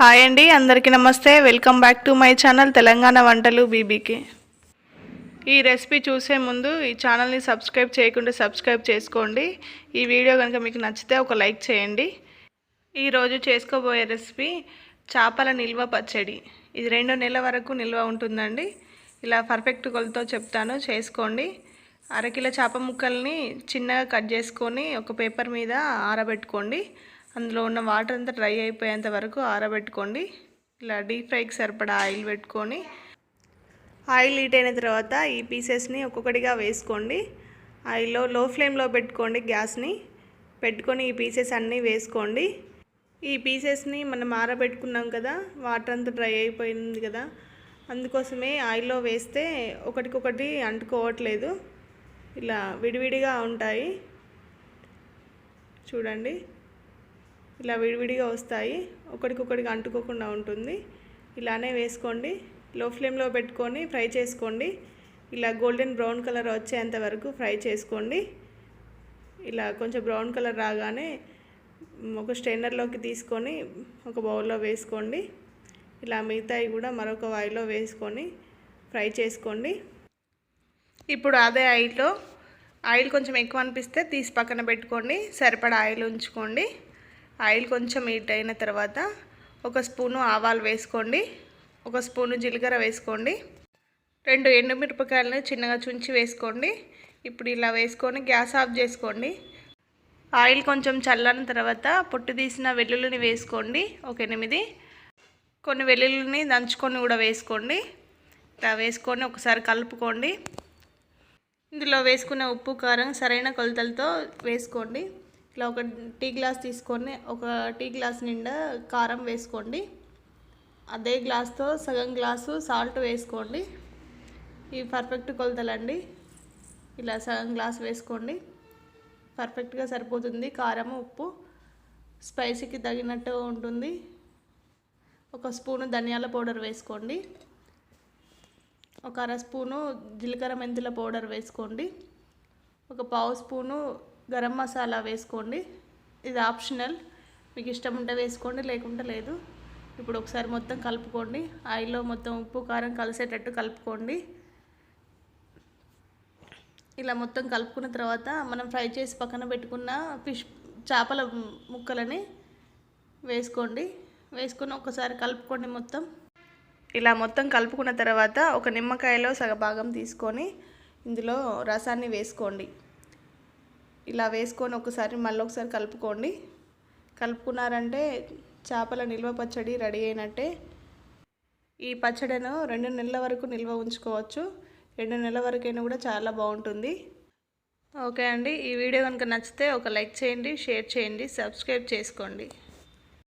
Hi అండి అందరికీ నమస్తే. Welcome back to my channel Telangana వంటలు బీబీకి. ఈ రెసిపీ చూసే ముందు ఈ ఛానల్ని సబ్స్క్రైబ్ చేయకుండా సబ్స్క్రైబ్ చేసుకోండి. ఈ వీడియో కనుక మీకు నచ్చితే ఒక లైక్ చేయండి. ఈరోజు చేసుకోబోయే రెసిపీ చేపల నిల్వ పచ్చడి. ఇది రెండు నెలల వరకు నిల్వ ఉంటుందండి. ఇలా పర్ఫెక్ట్ కొలతో చెప్తాను చేసుకోండి. అరకిలో చేప ముక్కల్ని చిన్నగా కట్ చేసుకొని ఒక పేపర్ మీద ఆరబెట్టుకోండి. అందులో ఉన్న వాటర్ అంతా డ్రై అయిపోయేంత వరకు ఆరబెట్టుకోండి. ఇలా డీప్ ఫ్రైకి సరిపడా ఆయిల్ పెట్టుకొని ఆయిల్ హీట్ అయిన తర్వాత ఈ పీసెస్ని ఒక్కొక్కటిగా వేసుకోండి. ఆయిల్లో లో ఫ్లేమ్లో పెట్టుకోండి గ్యాస్ని. పెట్టుకొని ఈ పీసెస్ అన్నీ వేసుకోండి. ఈ పీసెస్ని మనం ఆరబెట్టుకున్నాం కదా వాటర్ అంతా డ్రై అయిపోయింది కదా అందుకోసమే ఆయిల్లో వేస్తే ఒకటికొకటి అంటుకోవట్లేదు. ఇలా విడివిడిగా ఉంటాయి. చూడండి. ఇలా విడివిడిగా వస్తాయి. ఒకటికొకటికి అంటుకోకుండా ఉంటుంది. ఇలానే వేసుకోండి. లో ఫ్లేమ్లో పెట్టుకొని ఫ్రై చేసుకోండి. ఇలా గోల్డెన్ బ్రౌన్ కలర్ వచ్చేంత వరకు ఫ్రై చేసుకోండి. ఇలా కొంచెం బ్రౌన్ కలర్ రాగానే ఒక స్ట్రైనర్లోకి తీసుకొని ఒక బౌల్లో వేసుకోండి. ఇలా మిగతాయి కూడా మరొక ఆయిల్లో వేసుకొని ఫ్రై చేసుకోండి. ఇప్పుడు అదే ఆయిల్లో ఆయిల్ కొంచెం ఎక్కువ అనిపిస్తే తీసి పక్కన పెట్టుకోండి. సరిపడా ఆయిల్ ఉంచుకోండి. ఆయిల్ కొంచెం హీట్ అయిన తర్వాత ఒక స్పూను ఆవాలు వేసుకోండి ఒక స్పూను జీలకర్ర వేసుకోండి రెండు ఎండుమిరపకాయలను చిన్నగా చుంచి వేసుకోండి. ఇప్పుడు ఇలా వేసుకొని గ్యాస్ ఆఫ్ చేసుకోండి. ఆయిల్ కొంచెం చల్లని తర్వాత పొట్టు తీసిన వెల్లుల్లిని వేసుకోండి ఒక ఎనిమిది. కొన్ని వెల్లుల్లిని దంచుకొని కూడా వేసుకోండి. ఇలా వేసుకొని ఒకసారి కలుపుకోండి. ఇందులో వేసుకున్న ఉప్పు కారం సరైన కొలతలతో వేసుకోండి. ఇలా ఒక టీ గ్లాస్ తీసుకొని ఒక టీ గ్లాస్ నిండా కారం వేసుకోండి. అదే గ్లాస్తో సగం గ్లాసు సాల్ట్ వేసుకోండి. ఇవి పర్ఫెక్ట్ కొలతలండి. ఇలా సగం గ్లాస్ వేసుకోండి. పర్ఫెక్ట్గా సరిపోతుంది. కారం ఉప్పు స్పైసీకి తగినట్టు ఉంటుంది. ఒక స్పూను ధనియాల పౌడర్ వేసుకోండి. ఒక అర స్పూను జీలకర్ర మెంతుల పౌడర్ వేసుకోండి. ఒక పావు స్పూను గరం మసాలా వేసుకోండి. ఇది ఆప్షనల్. మీకు ఇష్టం ఉంటే వేసుకోండి లేకుంటే లేదు. ఇప్పుడు ఒకసారి మొత్తం కలుపుకోండి. ఆయిల్లో మొత్తం ఉప్పు కారం కలిసేటట్టు కలుపుకోండి. ఇలా మొత్తం కలుపుకున్న తర్వాత మనం ఫ్రై చేసి పక్కన పెట్టుకున్న ఫిష్ చేపల ముక్కలని వేసుకోండి. వేసుకుని ఒకసారి కలుపుకోండి మొత్తం. ఇలా మొత్తం కలుపుకున్న తర్వాత ఒక నిమ్మకాయలో సగభాగం తీసుకొని ఇందులో రసాన్ని వేసుకోండి. ఇలా వేసుకొని ఒకసారి మళ్ళీ ఒకసారి కలుపుకోండి. కలుపుకున్నారంటే చేపల నిల్వ పచ్చడి రెడీ అయినట్టే. ఈ పచ్చడిను రెండు నెలల వరకు నిల్వ ఉంచుకోవచ్చు. రెండు నెలల వరకైనా కూడా చాలా బాగుంటుంది. ఓకే అండి ఈ వీడియో కనుక నచ్చితే ఒక లైక్ చేయండి షేర్ చేయండి సబ్స్క్రైబ్ చేసుకోండి.